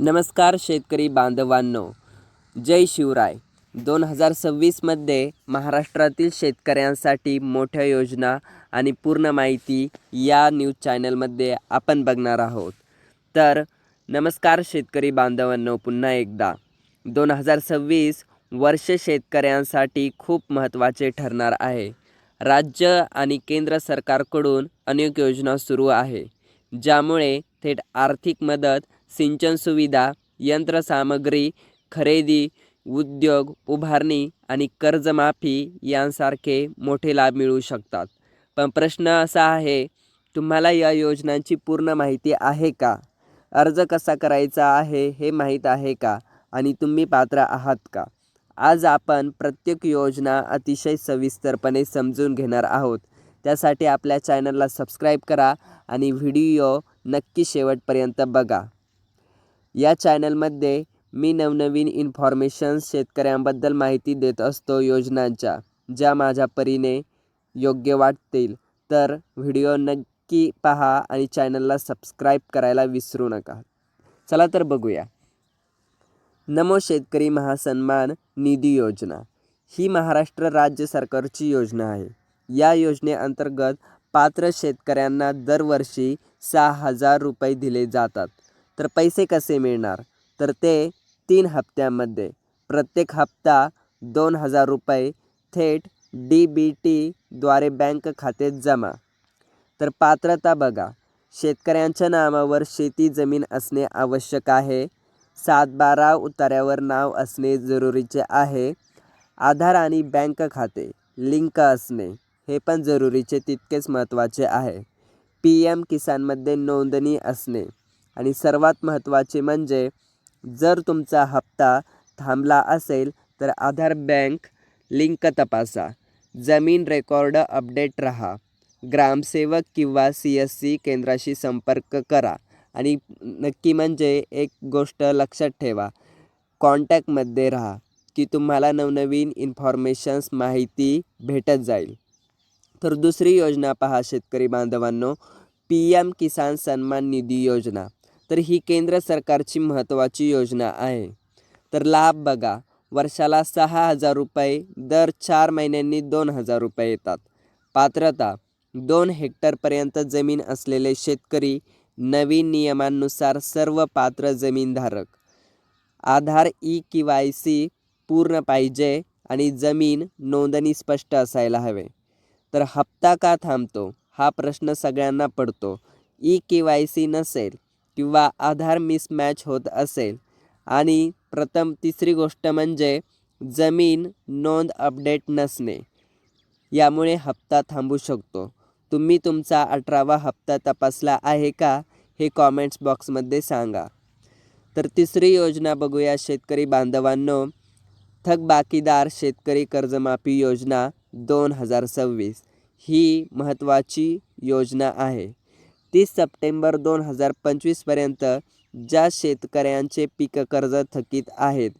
नमस्कार शेतकरी बांधवांनो. जय शिवराय. दोन हजार सव्वीसमध्ये महाराष्ट्रातील शेतकऱ्यांसाठी मोठ्या योजना आणि पूर्ण माहिती या न्यूज चॅनलमध्ये आपण बघणार आहोत. तर नमस्कार शेतकरी बांधवांनो पुन्हा एकदा. दोन हजार सव्वीस वर्ष शेतकऱ्यांसाठी खूप महत्त्वाचे ठरणार आहे. राज्य आणि केंद्र सरकारकडून अनेक योजना सुरू आहे ज्यामुळे थेट आर्थिक मदत सिंचन सुविधा यंत्रसामग्री खरेदी उद्योग उभारणी आणि कर्जमाफी यांसारखे मोठे लाभ मिळू शकतात. पण प्रश्न असा आहे तुम्हाला या योजनांची पूर्ण माहिती आहे का? अर्ज कसा करायचा आहे हे माहीत आहे का? आणि तुम्ही पात्र आहात का? आज आपण प्रत्येक योजना अतिशय सविस्तरपणे समजून घेणार आहोत. त्यासाठी आपल्या चॅनलला सबस्क्राईब करा आणि व्हिडिओ नक्की शेवटपर्यंत बघा. या चॅनलमध्ये मी नवनवीन इन्फॉर्मेशन्स शेतकऱ्यांबद्दल माहिती देत असतो योजनांच्या ज्या माझ्या परीने योग्य वाटतील. तर व्हिडिओ नक्की पहा आणि चॅनलला सबस्क्राईब करायला विसरू नका. चला तर बघूया. नमो शेतकरी महासन्मान निधी योजना ही महाराष्ट्र राज्य सरकारची योजना आहे. या योजनेअंतर्गत पात्र शेतकऱ्यांना दरवर्षी सहा हजार रुपये दिले जातात. तर पैसे कसे मिळणार? तर ते तीन हप्त्यामध्ये. प्रत्येक हप्ता दोन हजार रुपये थेट डी बी टीद्वारे बँक खात्यात जमा. तर पात्रता बघा. शेतकऱ्यांच्या नावावर शेती जमीन असणे आवश्यक आहे. सात बारा उतार्यावर नाव असणे जरुरीचे आहे. आधार आणि बँक खाते लिंक असणे हे पण जरुरीचे तितकेच महत्त्वाचे आहे. पी एम किसानमध्ये नोंदणी असणे. आणि सर्वात महत्त्वाचे म्हणजे जर तुमचा हप्ता थांबला असेल तर आधार बँक लिंक तपासा. जमीन रेकॉर्ड अपडेट रहा. ग्रामसेवक किंवा सी एस सी केंद्राशी संपर्क करा. आणि नक्की म्हणजे एक गोष्ट लक्षात ठेवा. कॉन्टॅक्टमध्ये राहा की तुम्हाला नवनवीन इन्फॉर्मेशन्स माहिती भेटत जाईल. तर दुसरी योजना पहा शेतकरी बांधवांनो. पी एम किसान सन्मान निधी योजना. तर ही केंद्र सरकारची महत्त्वाची योजना आहे. तर लाभ बघा. वर्षाला सहा हजार रुपये दर चार महिन्यांनी दोन हजार रुपये येतात. पात्रता दोन हेक्टरपर्यंत जमीन असलेले शेतकरी नवीन नियमांनुसार सर्व पात्र जमीनधारक. Aadhaar e K Y C पूर्ण पाहिजे आणि जमीन नोंदणी स्पष्ट असायला हवे. तर हप्ता का थांबतो? हा प्रश्न सगळ्यांना पडतो. ई के वाय सी नसेल किंवा आधार मिसमॅच होत असेल. आणि प्रथम तिसरी गोष्ट म्हणजे जमीन नोंद अपडेट नसणे. यामुळे हप्ता थांबू शकतो. तुम्ही तुमचा अठरावा हप्ता तपासला आहे का? हे कॉमेंट्स बॉक्समध्ये सांगा. तर तिसरी योजना बघूया शेतकरी बांधवांनो. थकबाकीदार शेतकरी कर्जमाफी योजना दोन हजार सव्वीस. ही महत्त्वाची योजना आहे. तीस सप्टेंबर दोन हजार पंचवीसपर्यंत ज्या शेतकऱ्यांचे पीक कर्ज थकीत आहेत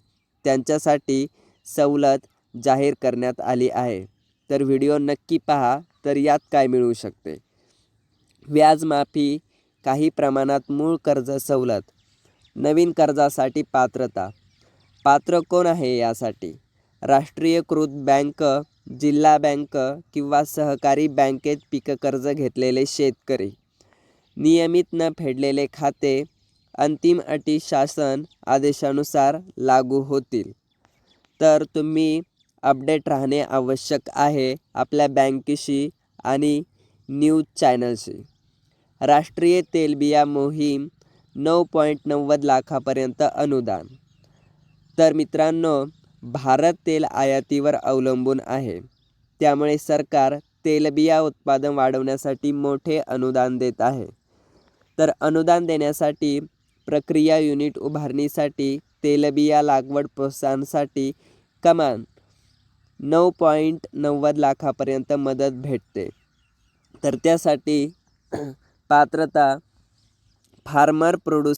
त्यांच्यासाठी सवलत जाहीर करण्यात आली आहे. तर व्हिडिओ नक्की पहा तर यात काय मिळू शकते? व्याजमाफी काही प्रमाणात मूळ कर्ज सवलत नवीन कर्जासाठी पात्रता. पात्र कोण आहे यासाठी? राष्ट्रीयकृत बँक जिल्हा बँक किंवा सहकारी बँकेत पीक कर्ज घेतलेले शेतकरी. नियमित न फेडलेले खाते अंतिम अटी शासन आदेशानुसार लागू होतील. तर तुम्ही अपडेट राहणे आवश्यक आहे आपल्या बँकेशी आणि न्यूज चॅनलशी. राष्ट्रीय तेलबिया मोहीम नऊ पॉईंट नव्वद लाखापर्यंत अनुदान. तर मित्रांनो भारत तेल आयातीवर अवलंबून आहे. त्यामुळे सरकार तेलबिया उत्पादन वाढवण्यासाठी मोठे अनुदान देत आहे. तर अनुदान देण्यासाठी प्रक्रिया युनिट उभारणीसाठी तेलबिया लागवड प्रोत्साहनासाठी कमान नऊ पॉईंट नव्वद लाखापर्यंत मदत भेटते. तर त्यासाठी पात्रता फार्मर प्रोड्यूस